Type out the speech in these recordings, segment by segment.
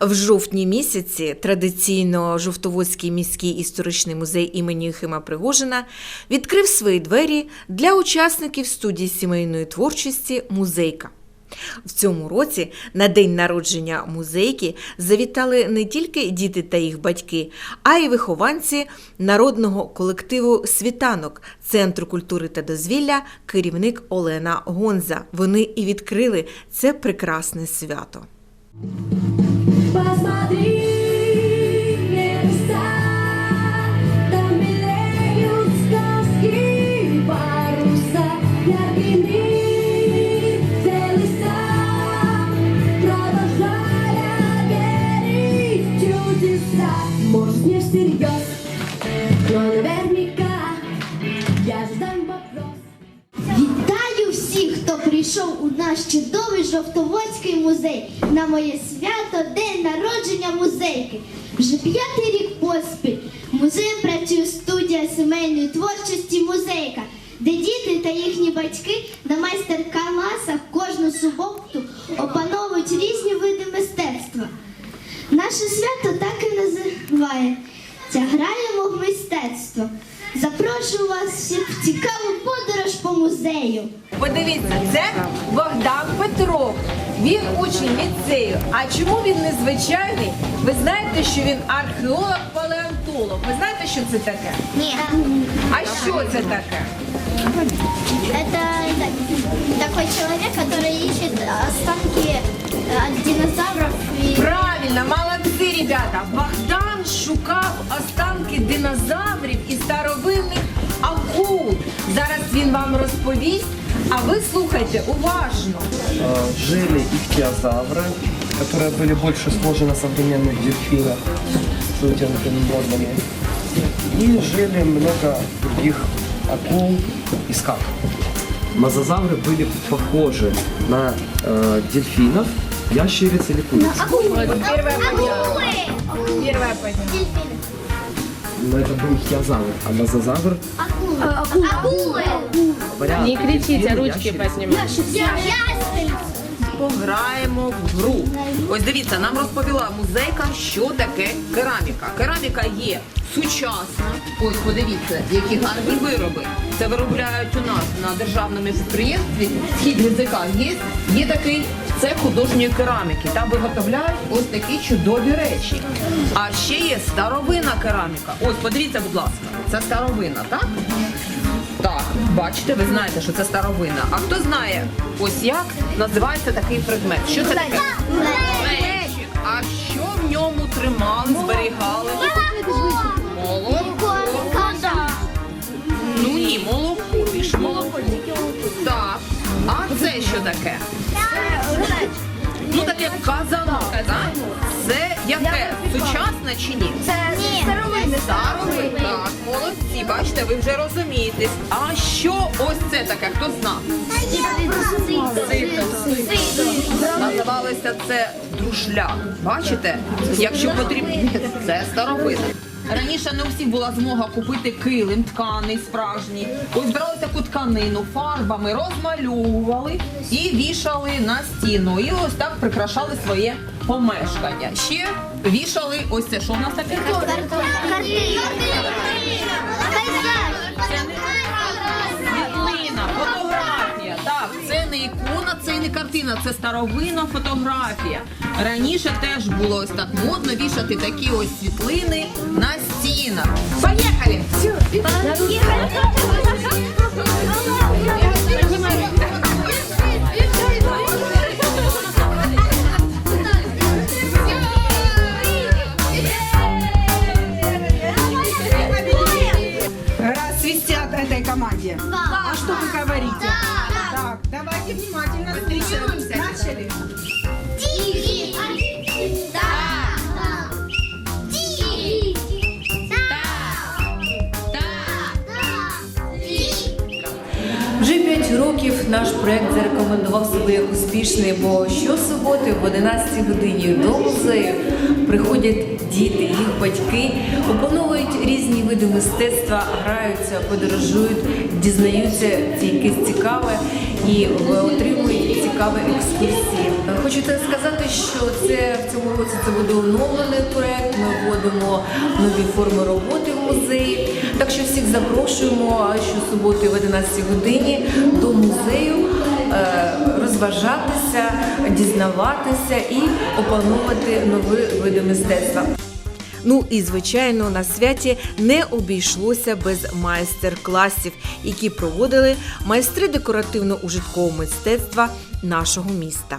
В жовтні місяці традиційно Жовтоводський міський історичний музей імені Юхима Пригожина відкрив свої двері для учасників студії сімейної творчості Музейка. В цьому році на день народження музейки завітали не тільки діти та їх батьки, а й вихованці народного колективу Світанок Центру культури та дозвілля, керівник Олена Гонза. Вони і відкрили це прекрасне свято. Вітаю всіх, хто прийшов у наш чудовий Жовтоводський музей на моє свято День народження музейки. Вже п'ятий рік поспіль музей працює студія сімейної творчості Музейка, де діти та їхні батьки на Він учень ліцею. А чому він незвичайний? Ви знаєте, що він археолог-палеонтолог. Ви знаєте, що це таке? Ні. А що це таке? Это такой человек, который ищет останки от динозавров и Правильно, молодці, ребята. Богдан шукав останки динозаврів і старовинних акул. Зараз він вам розповість, а ви слухайте уважно. э, жили ихтиозавры, которые были больше схожи на современных дельфинов с вытянутыми мордами. И жили много других акул и скат. Мозазавры были похожи на э, дельфинов, ящериц или куриц. Первое понятно. Первое понятно. дельфины. Но это был ихтиозавр, а мозазавр Акулы. Акулы. вариант. Не кричите, дельфин, ручки ящериц. поднимайте. Пограємо в гру. Ось дивіться, нам розповіла музейка, що таке кераміка. Кераміка є сучасна. Ось подивіться, які гарні вироби. Це виробляють у нас на державному підприємстві. Схід язика є. Є такий це художньої кераміки. Там виготовляють ось такі чудові речі. А ще є старовинна кераміка. Ось подивіться, будь ласка, це старовина, так? Бачите, ви знаєте, що це старовина. А хто знає, ось як називається такий предмет? Що це таке? Глечик. А що в ньому тримали, зберігали? Молоко. Ну ні, молоко, більше молоко. Так. А це що таке? Ну таке казанок, так? Це яке? Сучасне чи ні? Старовинные. Старовий, так, молодці, бачите, ви вже розумієтесь. А що ось це таке? Хто знав? Називалося це друшляк. Бачите? Якщо потрібно, це старовина. Раніше не у всіх була змога купити килим тканий справжній. Ось брали таку тканину, фарбами розмальовували і вішали на стіну. І ось так прикрашали своє помешкання. Ще вішали ось це, що в нас таке? Картина, це старовинна фотографія. Раніше теж було ось так модно вішати такі ось світлини на стінах. Поїхали! Раз свистят этой команде. А что вы говорите? Так, давайте внимательно слушаем. Начали. Наш проект зарекомендував себе як успішний, бо щосуботи в 11 годині до музею приходять діти, їх батьки, опановують різні види мистецтва, граються, подорожують, дізнаються якесь цікаве і отримують цікаві екскурсії. Хочу так сказати, що це в цьому році це буде оновлений проект. Ми вводимо нові форми роботи в музеї. Так що всіх запрошуємо щосуботи в 11 годині до музею е, розважатися, дізнаватися і опановувати нові види мистецтва. Ну і звичайно на святі не обійшлося без майстер-класів, які проводили майстри декоративно-ужиткового мистецтва нашого міста.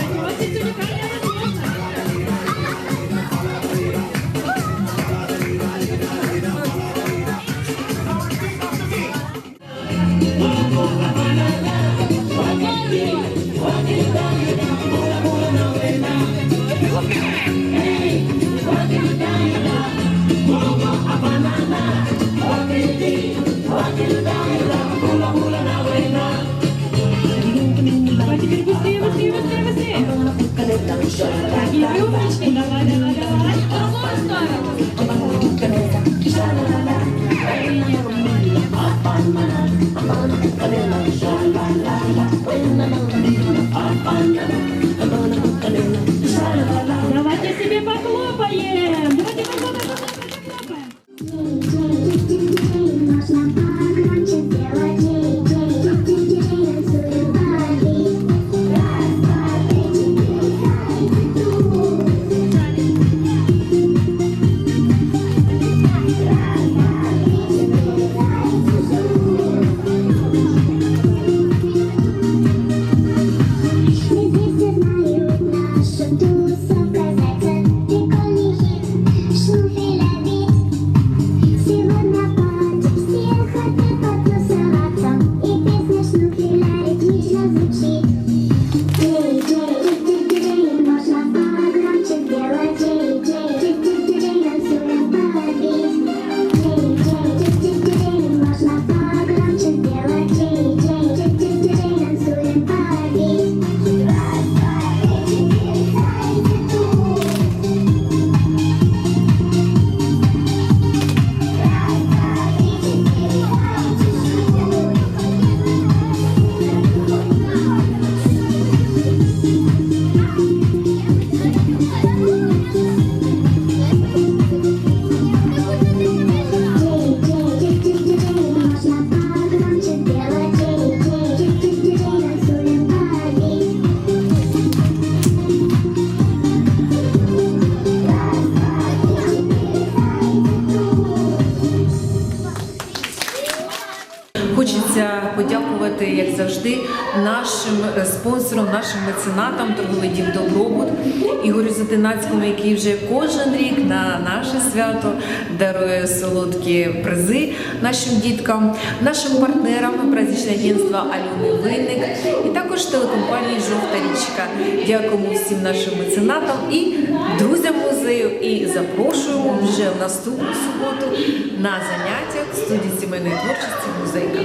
Давайте подякувати, як завжди, нашим е, спонсорам, нашим меценатам, торговий дім Добробут Ігорю Затинацькому, який вже кожен рік на наше свято дарує солодкі призи нашим діткам, нашим партнерам праздничне агентство Альони Винник і також телекомпанії Жовта річка. Дякуємо всім нашим меценатам і друзям музею. І запрошуємо вже в наступну суботу на заняття в студії сімейної творчості музейка.